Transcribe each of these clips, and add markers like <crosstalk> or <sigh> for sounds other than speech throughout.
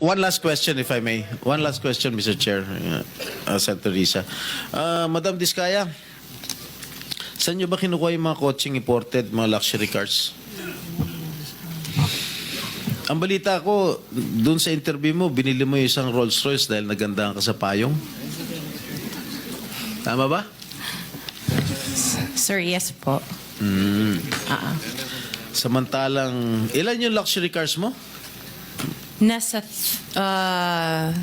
One last question, if I may. One last question, Mr. Chair, uh, Senator Risa. Uh, Madam Diskaya, saan nyo ba kinukuha yung mga coaching imported, mga luxury cars? Ang balita ko, dun sa interview mo, binili mo yung isang Rolls Royce dahil nagandahan ka sa payong. Tama ba? Sir, yes po. Ah, ah. Samantalang, ilan yung luxury cars mo? Nasa uh,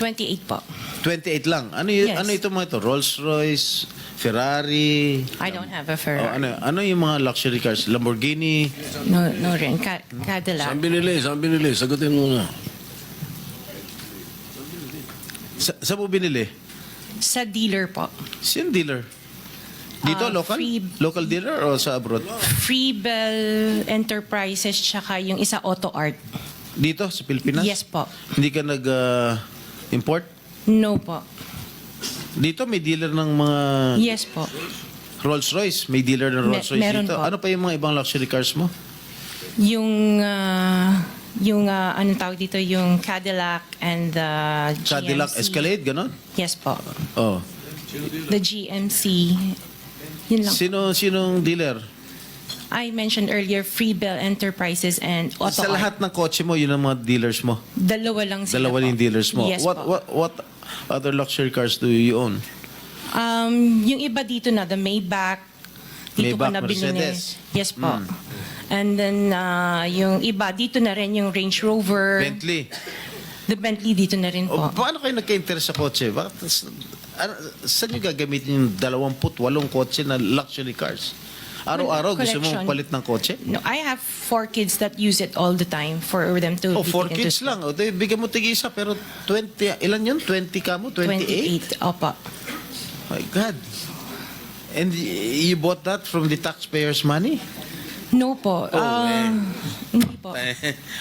28 po. 28 lang. Ano, y- Yes. ano ito mga ito? Rolls Royce, Ferrari, I don't have a Oh, Ferrari. ano, ano yung mga luxury cars? Lamborghini? No, no rin. Ca- Cadillac. Saan binili? Saan binili? Sagutin mo na. Sa, saan mo binili? Sa dealer po. Sino dealer? Dito, Ah, local? free- Local dealer o sa abroad? Freebell Enterprises tsaka yung isa Auto Art. Dito, sa Pilipinas? Yes po. Hindi ka nag-import? No po. dito may dealer ng mga Yes po. Rolls Royce. May dealer ng Rolls Royce Me- meron dito. po. Ano pa yung mga ibang luxury cars mo? Yung ah, yung ah, anong tawag dito yung Cadillac and the Cadillac GMC. Escalade, ganon? Yes po. Oh. The GMC. Yun lang. Sino, sinong dealer? I mentioned earlier Freebell Enterprises and Auto Sa Art. lahat ng kotse mo, yun ang mga dealers mo. Dalawa lang sila Dalawa po. yung dealers mo. Yes what, po. what, what other luxury cars do you own? Um, yung iba dito na, the Maybach. Dito ko Maybach, na binili. Mercedes. Hmm. Yes po. And then, uh, yung iba, dito na rin yung Range Rover. Bentley. The Bentley dito na rin O, po. paano kayo nagka-interest sa kotse? Bakit, ano, saan nyo gagamitin yung 28 kotse na luxury cars? Araw-araw gusto mo Collection. palit ng kotse? No, I have four kids that use it all the time for them to Oh, be four taken to kids school. lang. O, di, bigyan mo tig-isa, pero 20, ilan yun? 20 ka mo? 28? 28. Opo. My God. And y- you bought that from the taxpayers' money? No po. Oh, Um, Hindi po. <laughs>